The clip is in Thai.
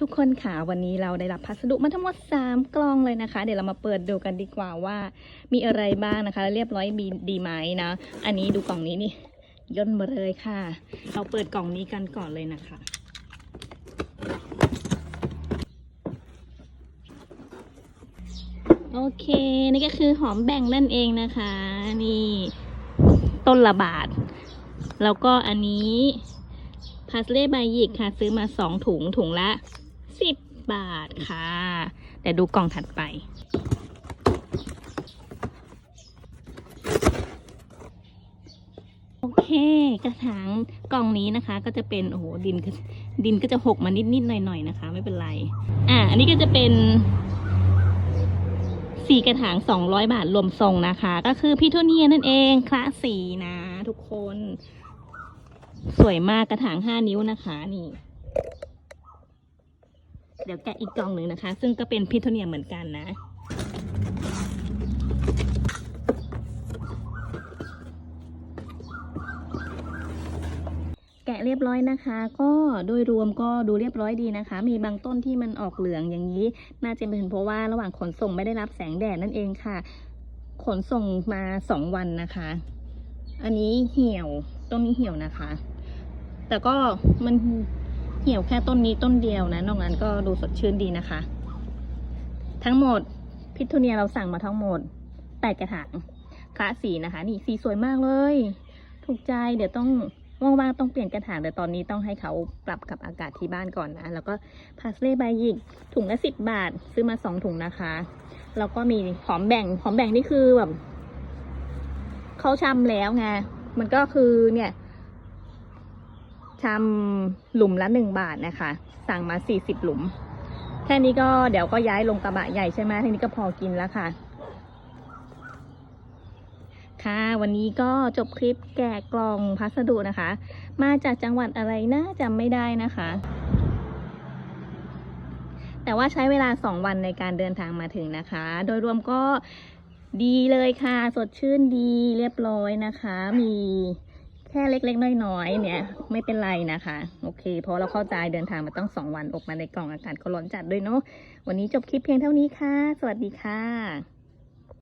ทุกคนค่ะวันนี้เราได้รับพัสดุมาทั้งหมด 3 กล่องเลยนะคะ เดี๋ยวเรามาเปิดดูกันดีกว่าว่า มีอะไรบ้างนะคะแล้วเรียบร้อยดีดีไหมนะ อันนี้ดูกล่องนี้นี่ย่นมาเลยค่ะ เราเปิดกล่องนี้กันก่อนเลยนะคะ โอเค นี่ก็คือหอมแบ่งนั่นเองนะคะ นี่ต้นละบาท แล้วก็อันนี้พาสเล่ใบหยิกค่ะ ซื้อมาสองถุงถุงละ สิบบาทค่ะ แต่ดูกล่องถัดไป โอเค กระถางกล่องนี้นะคะ ก็จะเป็น โอ้โห ดินดินก็จะหกมานิดๆหน่อยๆนะคะ ไม่เป็นไร อะอันนี้ก็จะเป็นสี่กระถางสองร้อยบาทรวมทรงนะคะ ก็คือพิโทเนียนั่นเองคละสีนะ ทุกคน สวยมากกระถางห้านิ้วนะคะนี่ เดี๋ยวแกะอีกกล่องหนึ่งนะคะ ซึ่งก็เป็นพิโทเนียเหมือนกันนะ แกะเรียบร้อยนะคะ ก็โดยรวมก็ดูเรียบร้อยดีนะคะ มีบางต้นที่มันออกเหลืองอย่างนี้ น่าจะเป็นเพราะว่าระหว่างขนส่งไม่ได้รับแสงแดดนั่นเองค่ะ ขนส่งมาสองวันนะคะ อันนี้เหี่ยวต้นนี้เหี่ยวนะคะ แต่ก็มัน เหี่ยวแค่ต้นนี้ต้นเดียวนะนอกนั้นก็ดูสดชื่นดีนะคะ ทั้งหมดพิทูเนียเราสั่งมาทั้งหมดแปดกระถางคละสีนะคะ นี่สีสวยมากเลย ถูกใจเดี๋ยวต้องว่างๆต้องเปลี่ยนกระถางแต่ตอนนี้ต้องให้เขาปรับกับอากาศที่บ้านก่อนนะ แล้วก็พาสเล่ใบหยิกถุงละสิบบาท ซื้อมาสองถุงนะคะ แล้วก็มีหอมแบ่งหอมแบ่งนี่คือแบบเขาชำแล้วไงมันก็คือเนี่ย ชำหลุมละหนึ่งบาทนะคะ สั่งมาสี่สิบหลุม แค่นี้ก็เดี๋ยวก็ย้ายลงกระบะใหญ่ใช่ไหมทีนี้ก็พอกินแล้วค่ะ ค่ะวันนี้ก็จบคลิปแกะกล่องพัสดุนะคะ มาจากจังหวัดอะไรนะจำไม่ได้นะคะ แต่ว่าใช้เวลา2วันในการเดินทางมาถึงนะคะ โดยรวมก็ดีเลยค่ะ สดชื่นดีเรียบร้อยนะคะ มี แค่เล็กๆน้อยๆเนี่ย ไม่เป็นไรนะคะ โอเค เพราะเราเข้าใจเดินทางมาต้อง2วันออกมาในกล่องอากาศก็ร้อนจัดด้วยเนาะวันนี้จบคลิปเพียงเท่านี้ค่ะ สวัสดีค่ะ